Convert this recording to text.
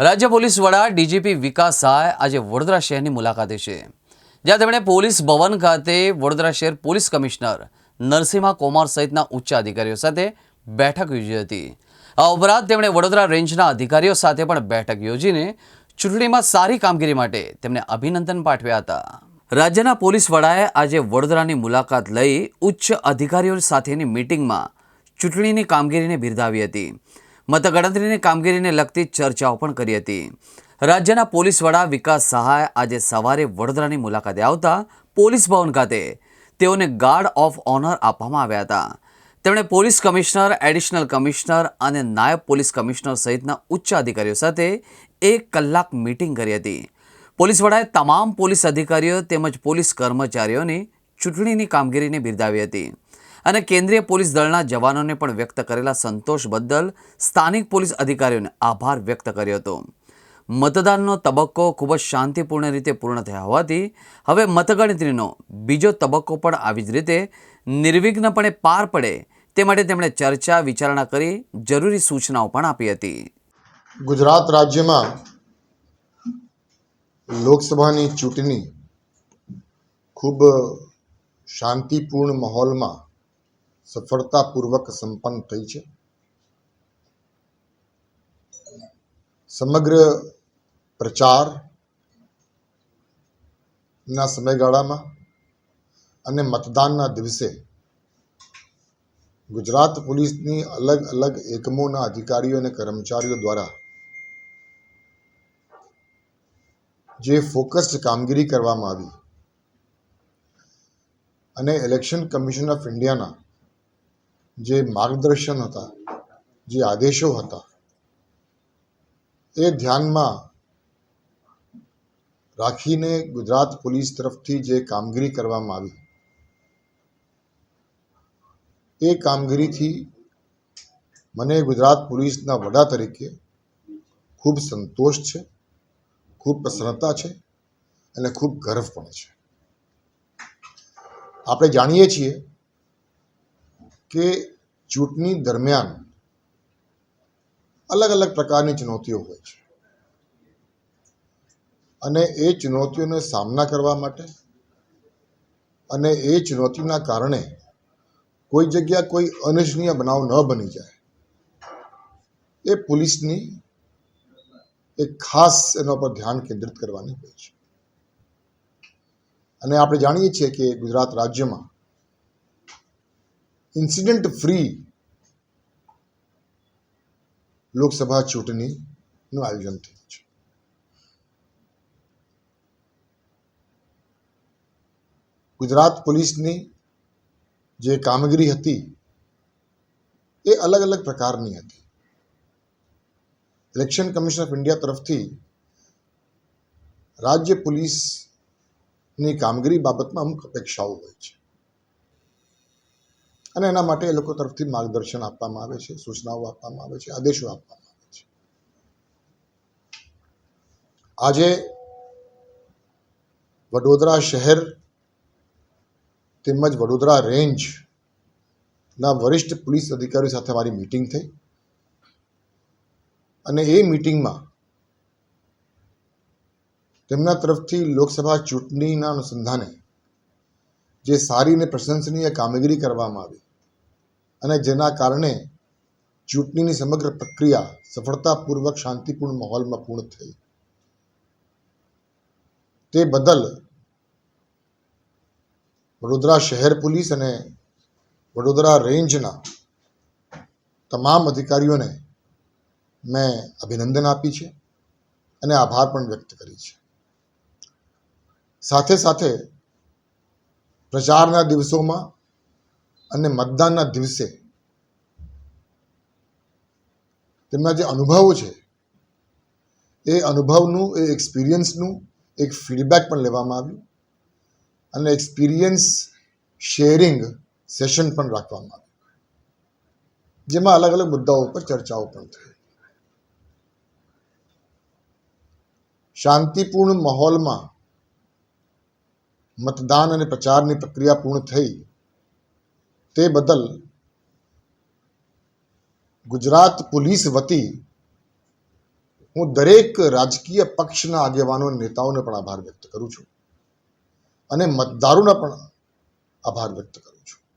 રાજ્ય પોલીસ વડા ડીજીપી વિકાસ સહાય આજે વડોદરા શહેરની મુલાકાતે છે. જ્યાં તેમણે પોલીસ ભવન ખાતે વડોદરા શહેર પોલીસ કમિશનર નરસિંહા કોમાર સહિતના ઉચ્ચ અધિકારીઓ સાથે બેઠક યોજી હતી. આ ઉપરાંત તેમણે વડોદરા રેન્જના અધિકારીઓ સાથે પણ બેઠક યોજીને ચૂંટણીમાં સારી કામગીરી માટે તેમને અભિનંદન પાઠવ્યા હતા. રાજ્યના પોલીસ વડાએ આજે વડોદરાની મુલાકાત લઈ ઉચ્ચ અધિકારીઓ સાથેની મિટિંગમાં ચૂંટણીની કામગીરીને બિરદાવી હતી. મતગણતરીની કામગીરીને લગતી ચર્ચાઓ પણ કરી હતી. રાજ્યના પોલીસ વડા વિકાસ સહાય આજે સવારે વડોદરાની મુલાકાતે આવતા પોલીસ ભવન ખાતે તેઓને ગાર્ડ ઓફ ઓનર આપવામાં આવ્યા હતા. તેમણે પોલીસ કમિશનર, એડિશનલ કમિશનર અને નાયબ પોલીસ કમિશનર સહિતના ઉચ્ચ અધિકારીઓ સાથે એક કલાક મીટિંગ કરી હતી. પોલીસ વડાએ તમામ પોલીસ અધિકારીઓ તેમજ પોલીસ કર્મચારીઓની ચૂંટણીની કામગીરીને બિરદાવી હતી. અને કેન્દ્રીય પોલીસ દળના જવાનોને પણ વ્યક્ત કરેલા સંતોષ બદલ સ્થાનિક પોલીસ અધિકારીઓને આભાર વ્યક્ત કર્યો હતો. મતદાનનો તબક્કો ખૂબ જ શાંતિપૂર્ણ રીતે પૂર્ણ થયા હોવાથી હવે મતગણતરીનો બીજો તબક્કો પણ આવી જ રીતે નિર્વિઘ્નપણે પાર પડે તે માટે તેમણે ચર્ચા વિચારણા કરી જરૂરી સૂચનાઓ પણ આપી હતી. ગુજરાત રાજ્યમાં લોકસભાની ચૂંટણી ખૂબ શાંતિપૂર્ણ માહોલમાં સફળતાપૂર્વક સંપન્ન થઈ છે. સમગ્ર પ્રચારના સમયગાળામાં અને મતદાનના દિવસે ગુજરાત પોલીસની અલગ અલગ એકમોના અધિકારીઓ અને કર્મચારીઓ દ્વારા જે ફોકસ્ડ કામગીરી કરવામાં આવી અને ઇલેક્શન કમિશન ઓફ ઇન્ડિયાના જે માર્ગદર્શન હતા, જે આદેશો હતા, એ ધ્યાનમાં રાખીને ગુજરાત પોલીસ તરફથી જે કામગીરી કરવામાં આવી, એ કામગીરીથી મને ગુજરાત પોલીસના વડા તરીકે ખૂબ સંતોષ છે, ખૂબ પ્રસન્નતા છે અને ખૂબ ગર્વ પણ છે. આપણે જાણીએ છીએ કે ચૂંટણી દરમિયાન અલગ અલગ પ્રકારની ચુનૌતીઓ હોય છે. અને એ ચુનૌતીઓનો સામના કરવા માટે અને એ ચુનૌતીના કારણે કોઈ જગ્યા કોઈ અનિચ્છનીય બનાવ ન બની જાય. એ પોલીસની એક ખાસ એના પર ધ્યાન કેન્દ્રિત કરવાની હોય છે. અને આપણે જાણીએ છીએ કે ગુજરાત રાજ્યમાં ઇન્સિડન્ટ ફ્રી લોકસભા ચૂંટણીનું આયોજન થયું છે ગુજરાત પોલીસની જે કામગીરી હતી એ અલગ અલગ પ્રકારની હતી ઇલેક્શન કમિશન ઓફ ઇન્ડિયા તરફથી રાજ્ય પોલીસની કામગીરી બાબતમાં અમુક અપેક્ષાઓ હોય છે અને એના માટે એ લોકો તરફથી માર્ગદર્શન આપવામાં આવે છે, સૂચનાઓ આપવામાં આવે છે, આદેશો આપવામાં આવે છે. આજે વડોદરા શહેર તેમજ વડોદરા રેન્જના વરિષ્ઠ પોલીસ અધિકારીઓ સાથે મારી મીટિંગ થઈ. અને એ મીટિંગમાં તેમના તરફથી લોકસભા ચૂંટણીના અનુસંધાને જે સારી અને પ્રશંસનીય કામગીરી કરવામાં આવી અને જેના કારણે ચૂંટણીની સમગ્ર પ્રક્રિયા સફળતાપૂર્વક શાંતિપૂર્ણ માહોલમાં પૂર્ણ થઈ. તે બદલ વડોદરા શહેર પોલીસ અને વડોદરા રેન્જના તમામ અધિકારીઓને મેં અભિનંદન આપી છે અને આભાર પણ વ્યક્ત કરી છે. સાથે સાથે પ્રચારના દિવસોમાં અને મતદાનના દિવસે તેમના જે અનુભવો છે, એ અનુભવનું, એ એક્સપિરિયન્સનું એક ફીડબેક પણ લેવામાં આવ્યું અને એક્સપિરિયન્સ શેરિંગ સેશન પણ રાખવામાં આવ્યું. જેમાં અલગ અલગ મુદ્દાઓ પર ચર્ચાઓ પણ થઈ. શાંતિપૂર્ણ માહોલમાં મતદાન અને પ્રચારની પ્રક્રિયા પૂર્ણ થઈ. તે બદલ ગુજરાત પોલીસ વતી હું દરેક રાજકીય પક્ષના આગેવાનો અને નેતાઓને પણ આભાર વ્યક્ત કરું છું. અને મતદારોના પણ આભાર વ્યક્ત કરું છું.